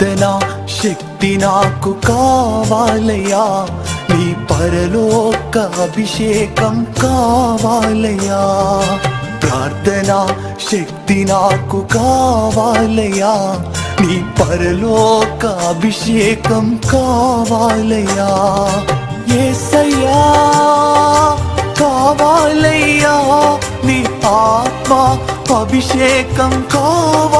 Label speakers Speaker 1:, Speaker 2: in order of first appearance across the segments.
Speaker 1: ప్రార్థన శక్తి నాకు కావాలయా నీ పరలోక అభిషేకం కావాలయా ప్రార్థన శక్తి నాకు కావాలయా నీ పరలోక అభిషేకం కావాలయ్యా. ఏసయ్యా కావాలయ్యా. నీ ఆత్మ అభిషేకం కావాలి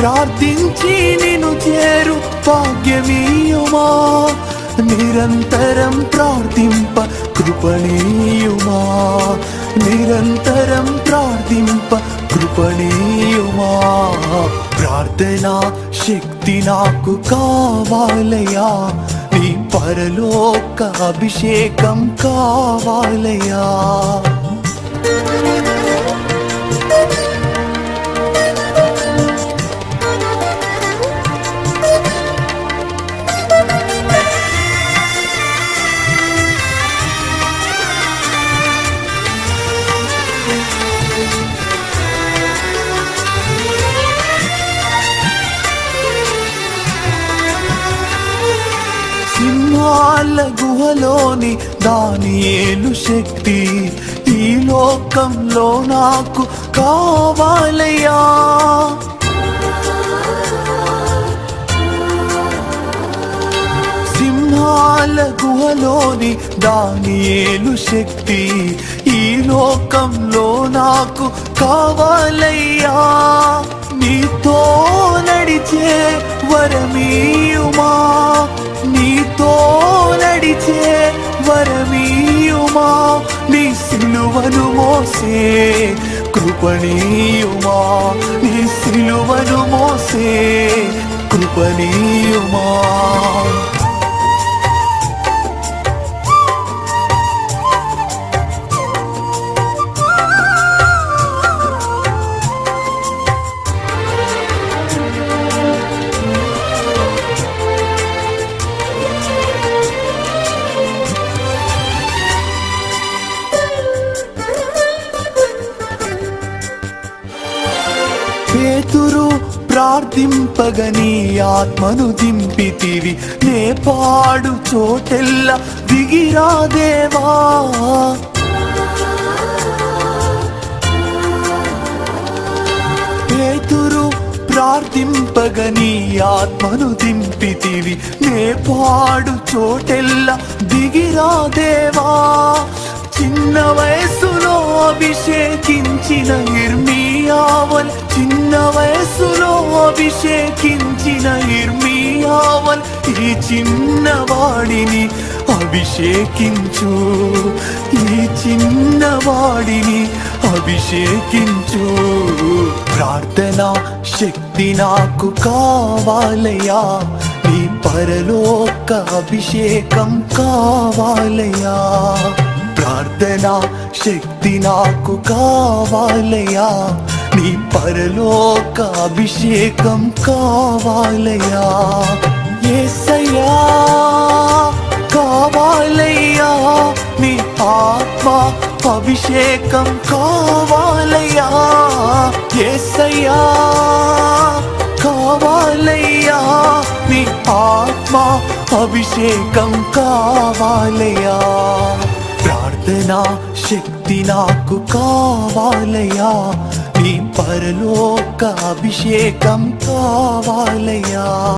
Speaker 1: ప్రార్థించి నిన్ను చేరు భాగ్యమీయుమా. నిరంతరం ప్రార్థింప కృపణీయుమా. నిరంతరం ప్రార్థింప కృపణీయుమా. ప్రార్థన శక్తి నాకు కావాలయా నీ పరలోక అభిషేకం కావాలయా సింహాల గుహలోని దానియేలు శక్తి ఈ లోకంలో నాకు కావాలయ్యా. సింహాల గుహలోని దానియేలు శక్తి ఈ లోకంలో నాకు కావాలయ్యా. నీతో నడిచే వరమీయుమా. సిలువను మోసే కృపణీయుమా నీ సిలువను మోసే కృపణీయుమా పేతురు ప్రార్థింపగని ఆత్మను దింపితివి. నే పాడు చోటెల్ల దిగిరాదేవా పేతురు ప్రార్థింపగని ఆత్మను దింపితివి. నే పాడు చోటెల్ల దిగిరాదేవా చిన్న వయసులో అభిషేకించిన ఇర్మియావల్ చిన్న వయసులో అభిషేకించిన ఇర్మియావల్ ఈ చిన్నవాడిని అభిషేకించు ఈ చిన్నవాడిని అభిషేకించు. ప్రార్థన శక్తి నాకు కావాలయా నీ పరలోక అభిషేకం కావాలయా ప్రార్థన శక్తి నాకు కావాలయా నీ పరలోక అభిషేకం కావాలయా ఏసయ్యా కావాలయ్యా. నీ ఆత్మ అభిషేకం కావాలయ్యా. ఏసయ్యా కావాలయ్యా. నీ ఆత్మ అభిషేకం కావాలయా సాధనా శక్తి నాకు కావాలయా నీ పరలోక అభిషేకం కావాలయా